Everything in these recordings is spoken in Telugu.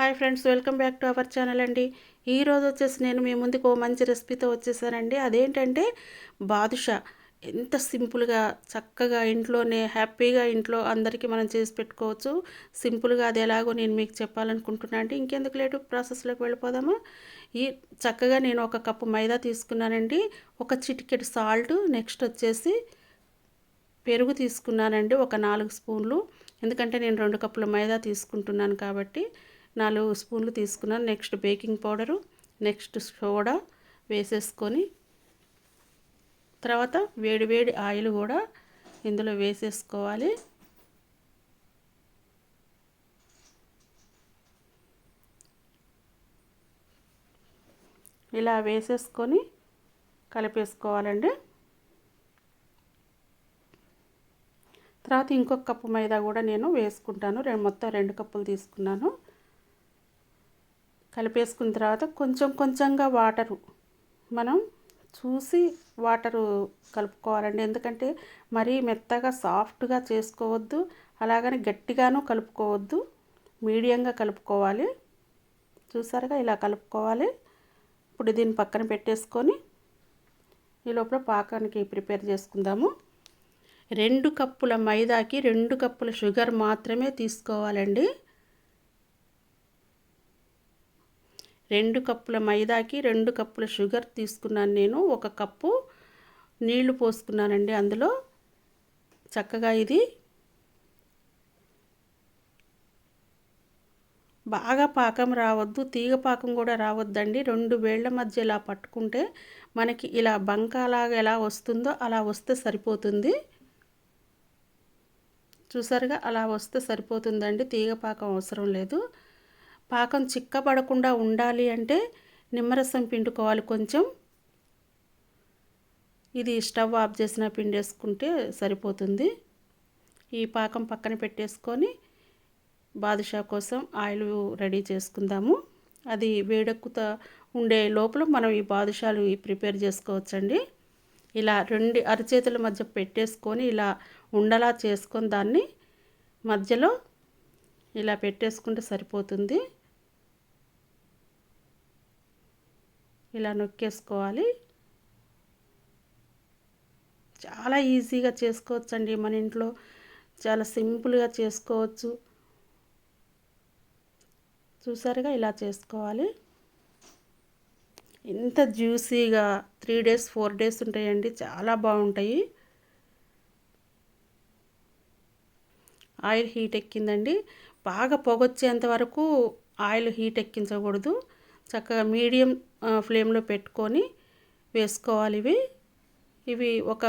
Hi friends welcome back to our channel అండి. ఈరోజు వచ్చేసి నేను మీ ముందుకు ఓ మంచి రెసిపీతో వచ్చేసానండి. అదేంటంటే బాదుషా. ఎంత సింపుల్గా చక్కగా ఇంట్లోనే హ్యాపీగా ఇంట్లో అందరికీ మనం చేసి పెట్టుకోవచ్చు. సింపుల్గా అది ఎలాగో నేను మీకు చెప్పాలనుకుంటున్నాను అండి. ఇంకెందుకు లేటు ప్రాసెస్లోకి వెళ్ళిపోదాము? ఈ చక్కగా నేను ఒక కప్పు మైదా తీసుకున్నానండి. ఒక చిటికెట్ సాల్ట్ నెక్స్ట్ వచ్చేసి పెరుగు తీసుకున్నానండి ఒక నాలుగు స్పూన్లు. ఎందుకంటే నేను రెండు కప్పుల మైదా తీసుకుంటున్నాను కాబట్టి. నాలుగు స్పూన్లు తీసుకున్నాను next baking powder next soda వేసేసుకొని తర్వాత వేడి వేడి ఆయిల్ కూడా ఇందులో వేసేసుకోవాలి. ఇలా వేసేసుకొని కలిపేసుకోవాలండి. తర్వాత ఇంకొక కప్పు మైదా కూడా నేను వేసుకుంటాను. రెండు మొత్తం రెండు కప్పులు తీసుకున్నాను. కలిపేసుకున్న తర్వాత కొంచెం కొంచెంగా వాటరు. మనం చూసి వాటరు కలుపుకోవాలండి. ఎందుకంటే మరీ మెత్తగా సాఫ్ట్గా చేసుకోవద్దు. అలాగని గట్టిగాను కలుపుకోవద్దు. మీడియంగా కలుపుకోవాలి. చూసారుగా ఇలా కలుపుకోవాలి. ఇప్పుడు దీన్ని పక్కన పెట్టేసుకొని ఈ లోపల పాకానికి ప్రిపేర్ చేసుకుందాము. రెండు కప్పుల మైదాకి రెండు కప్పుల షుగర్ మాత్రమే తీసుకోవాలండి. రెండు కప్పుల మైదాకి రెండు కప్పుల షుగర్ తీసుకున్నాను నేను. ఒక కప్పు నీళ్ళు పోసుకున్నానండి అందులో. చక్కగా ఇది బాగా పాకం రావద్దు తీగ పాకం కూడా రావద్దండి. రెండు వేళ్ళ మధ్య ఇలా పట్టుకుంటే మనకి ఇలా బంకాలాగా ఎలా వస్తుందో అలా వస్తే సరిపోతుంది. చూసారుగా? అలా వస్తే సరిపోతుందండి. తీగ పాకం అవసరం లేదు. పాకం చిక్కబడకుండా ఉండాలి అంటే నిమ్మరసం పిండుకోవాలి కొంచెం. ఇది స్టవ్ ఆఫ్ చేసిన పిండేసుకుంటే సరిపోతుంది. ఈ పాకం పక్కన పెట్టేసుకొని బాదుషా కోసం ఆయిల్ రెడీ చేసుకుందాము. అది వేడెక్కుతా ఉండే లోపల మనం ఈ బాదుషాలు ప్రిపేర్ చేసుకోవచ్చండి. ఇలా రెండు అరచేతుల మధ్య పెట్టేసుకొని ఇలా ఉండలా చేసుకొని దాన్ని మధ్యలో ఇలా పెట్టేసుకుంటే సరిపోతుంది. ఇలా నొక్కేసుకోవాలి. చాలా ఈజీగా చేసుకోవచ్చు అండి మన ఇంట్లో. చాలా సింపుల్గా చేసుకోవచ్చు. చూసారుగా ఇలా చేసుకోవాలి. ఎంత జ్యూసీగా త్రీ డేస్ ఫోర్ డేస్ ఉంటాయండి. చాలా బాగుంటాయి. ఆయిల్ హీట్ ఎక్కిందండి. బాగా పొగొచ్చేంత వరకు ఆయిల్ హీట్ ఎక్కించకూడదు. చక్కగా మీడియం ఫ్లేమ్లో పెట్టుకొని వేసుకోవాలి ఇవి. ఇవి ఒక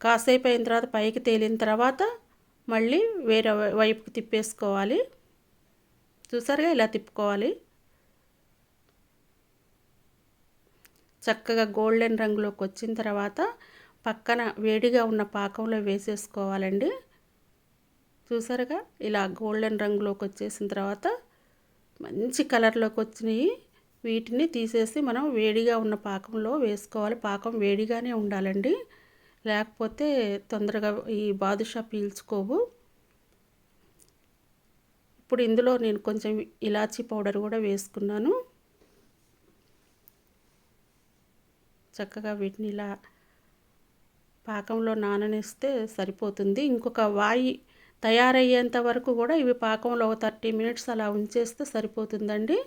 కాసేపు అయిన తర్వాత పైకి తేలిన తర్వాత మళ్ళీ వేరే వైపుకి తిప్పేసుకోవాలి. చూసారుగా ఇలా తిప్పుకోవాలి. చక్కగా గోల్డెన్ రంగులోకి వచ్చిన తర్వాత పక్కన వేడిగా ఉన్న పాకంలో వేసేసుకోవాలండి. చూసారుగా ఇలా గోల్డెన్ రంగులోకి వచ్చేసిన తర్వాత మంచి కలర్లోకి వచ్చినాయి వీటిని తీసేసి మనం వేడిగా ఉన్న పాకంలో వేసుకోవాలి. పాకం వేడిగానే ఉండాలండి. లేకపోతే తొందరగా ఈ బాదుషా పీల్చుకోవు. ఇప్పుడు ఇందులో నేను కొంచెం ఇలాచీ పౌడర్ కూడా వేసుకున్నాను. చక్కగా వీటిని ఇలా పాకంలో నాననేస్తే సరిపోతుంది. ఇంకొక వాయి తయారయ్యేంత వరకు కూడా ఇవి పాకంలో ఒక థర్టీ మినిట్స్ అలా ఉంచేస్తే సరిపోతుందండి.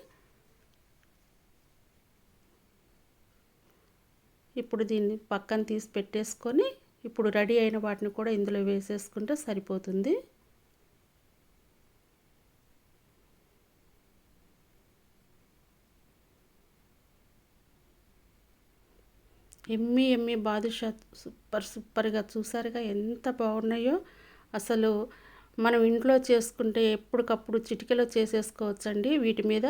ఇప్పుడు దీన్ని పక్కన తీసి పెట్టేసుకొని ఇప్పుడు రెడీ అయిన వాటిని కూడా ఇందులో వేసేసుకుంటే సరిపోతుంది. ఎమ్మి ఎమ్మి బాదుషా సూపర్ సూపర్గా చూసారుగా ఎంత బాగున్నాయో. అసలు మనం ఇంట్లో చేసుకుంటే ఎప్పటికప్పుడు చిటికలో చేసేసుకోవచ్చండి. వీటి మీద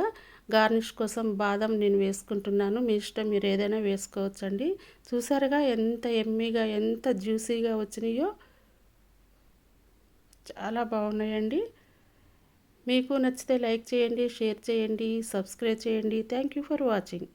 గార్నిష్ కోసం బాదం నేను వేసుకుంటున్నాను. మీ ఇష్టం మీరు ఏదైనా వేసుకోవచ్చండి. చూసారుగా ఎంత ఎమ్మీగా ఎంత జ్యూసీగా వచ్చినాయో? చాలా బాగున్నాయండి. మీకు నచ్చితే లైక్ చేయండి షేర్ చేయండి సబ్స్క్రైబ్ చేయండి. Thank you for watching.